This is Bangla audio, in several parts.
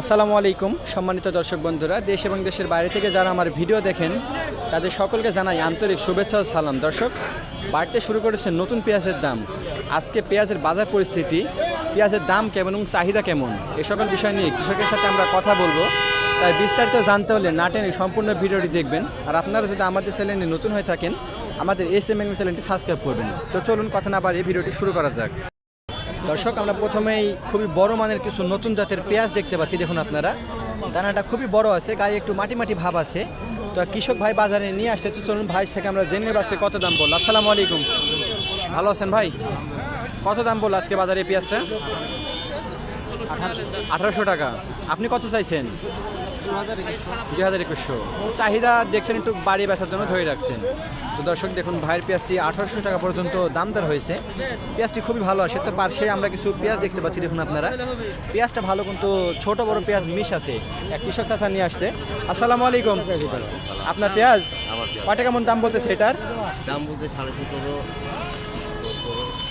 আসসালামু আলাইকুম, সম্মানিত দর্শক বন্ধুরা, দেশ এবং দেশের বাইরে থেকে যারা আমার ভিডিও দেখেন, তাদের সকলকে জানাই আন্তরিক শুভেচ্ছা ও সালাম। দর্শক, বাড়তে শুরু করেছে নতুন পেঁয়াজের দাম। আজকে পেঁয়াজের বাজার পরিস্থিতি, পেঁয়াজের দাম কেমন এবং চাহিদা কেমন, এ সকল বিষয় নিয়ে কৃষকের সাথে আমরা কথা বলব। তাই বিস্তারিত জানতে হলে না টেনে সম্পূর্ণ ভিডিওটি দেখবেন। আর আপনারা যদি আমাদের চ্যানেলে নতুন হয়ে থাকেন, আমাদের এস এম এম চ্যানেলটি সাবস্ক্রাইব করবেন। তো চলুন কথা না বাড়িয়ে ভিডিওটি শুরু করা যাক। দর্শক, আমরা প্রথমেই খুবই বড় মানের কিছু নতুন জাতের পেঁয়াজ দেখতে পাচ্ছি, দেখুন আপনারা। দানাটা খুবই বড় আছে, গায়ে একটু মাটি মাটি ভাব আছে। তো কৃষক ভাই বাজারে নিয়ে আসছে, তো চলুন ভাই থেকে আমরা জেনে নেব কত দাম বলল। আসসালামু আলাইকুম। ভালো আছেন ভাই? কত দাম বলল আজকে বাজারে পেঁয়াজটা? আঠারোশো টাকা। আপনি কত চাইছেন? দুই হাজার একুশশো। চাহিদা দেখছেন একটু বাড়িয়ে বেচার জন্য ধরে রাখছেন। তো দর্শক দেখুন ভাইয়ের পেঁয়াজটি আঠারোশো টাকা পর্যন্ত দামদার হয়েছে। পেঁয়াজটি খুবই ভালো আসে। তো পার্শ্বে আমরা কিছু পেঁয়াজ দেখতে পাচ্ছি দেখুন আপনারা। পেঁয়াজটা ভালো কিন্তু ছোট বড় পেঁয়াজ মিশ আছে। এক কৃষক চাষা নিয়ে আসছে। আসসালামু আলাইকুম। আপনার পেঁয়াজ? কয়টা কেমন দাম বলতেছে এটার? দাম বলতে সাড়ে সতেরো।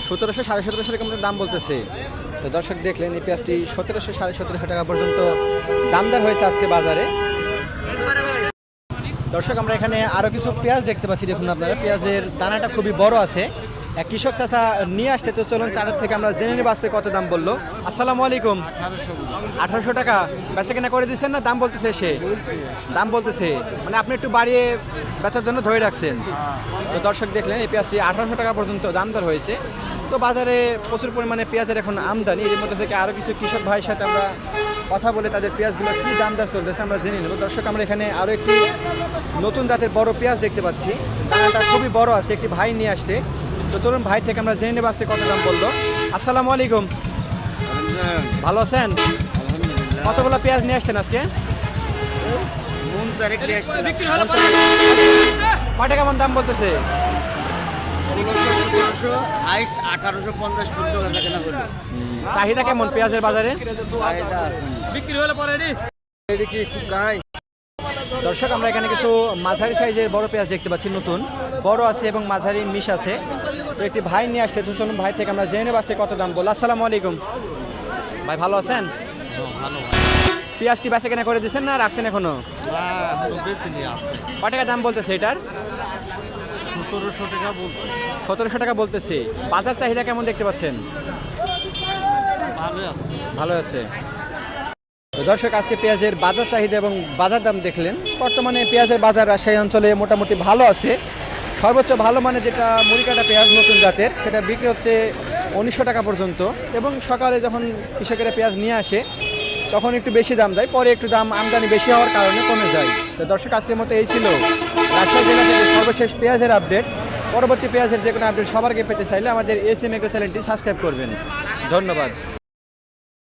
সতেরোশো সাড়ে সতেরোশো কেমন দাম বলতেছে। তো দর্শক দেখলেন, এই পেঁয়াজটি সতেরোশো, সাড়ে সতেরোশো টাকা পর্যন্ত দামদার হয়েছে আজকে বাজারে। দর্শক, আমরা এখানে আরও কিছু পেঁয়াজ দেখতে পাচ্ছি। দেখুন আপনারা, পেঁয়াজের দানাটা খুবই বড় আছে। কৃষক চাষা নিয়ে আসতে তো চলুন তাদের থেকে আমরা জেনে নেব আজকে কত দাম বলল। আসসালামু আলাইকুম। আঠারোশো টাকা। বেচা কেনা করে দিচ্ছেন না? দাম বলতেছে সে। দাম বলতেছে। মানে আপনি একটু বাড়িয়ে বেচার জন্য ধরে রাখছেন। তো দর্শক দেখলেন, এই পেঁয়াজটি আঠারোশো টাকা পর্যন্ত দাম দর হয়েছে। তো বাজারে প্রচুর পরিমাণে পেঁয়াজের এখন আমদানি। এর মধ্যে থেকে আরও কিছু কৃষক ভাইয়ের সাথে আমরা কথা বলে তাদের পেঁয়াজগুলো কী দাম দর চলতেছে আমরা জেনে নেব। দর্শক, আমরা এখানে আরও একটি নতুন জাতের বড় পেঁয়াজ দেখতে পাচ্ছি। খুবই বড় আছে, একটি ভাই নিয়ে আসতে তো চলুন ভাই থেকে আমরা জেনে নেব আজকে কত দাম বলল। আসসালামু আলাইকুম। ভালো আছেন? কতগুলো পেঁয়াজ নিয়ে আসছেন আজকে? কয়টা কেমন দাম বলতেছে? চাহিদা কেমন পেঁয়াজের বাজারে? কি খুব গাড়াই দর্শক আমরা এখানে কিছু মাঝারি সাইজের বড় পেঁয়াজ দেখতে পাচ্ছি নতুন। বড় আছে এবং মাঝারি মিশ আছে। একটি ভাই নিয়ে আসছে, তো চলুন ভাই থেকে আমরা জেনে আজকে কত দাম বল আসসালামু আলাইকুম। ভাই, ভালো আছেন? পেঁয়াজটি বেচা কেনা করে দিচ্ছেন না রাখছেন এখনও? কয় টাকা দাম বলতেছে এটার? সতেরোশো টাকা বলতে সতেরোশো টাকা বলতেছে। বাজার চাহিদা কেমন দেখতে পাচ্ছেন? ভালো আছে। দর্শক, আজকে পেঁয়াজের বাজার চাহিদা এবং বাজার দাম দেখলেন। বর্তমানে পেঁয়াজের বাজার রাজশাহী অঞ্চলে মোটামুটি ভালো আছে। সর্বোচ্চ ভালো মানে যেটা মুড়িকাটা পেঁয়াজ নতুন জাতের, সেটা বিক্রি হচ্ছে উনিশশো টাকা পর্যন্ত। এবং সকালে যখন কৃষকেরা পেঁয়াজ নিয়ে আসে, তখন একটু বেশি দাম দেয়, পরে একটু দাম আমদানি বেশি হওয়ার কারণে কমে যায়। তো দর্শক, আজকের মতো এই ছিল রাজশাহী জেলা থেকে সর্বশেষ পেঁয়াজের আপডেট। পরবর্তী পেঁয়াজের যে কোনো আপডেট সবার আগে পেতে চাইলে আমাদের এস এম চ্যানেলটি সাবস্ক্রাইব করবেন। ধন্যবাদ।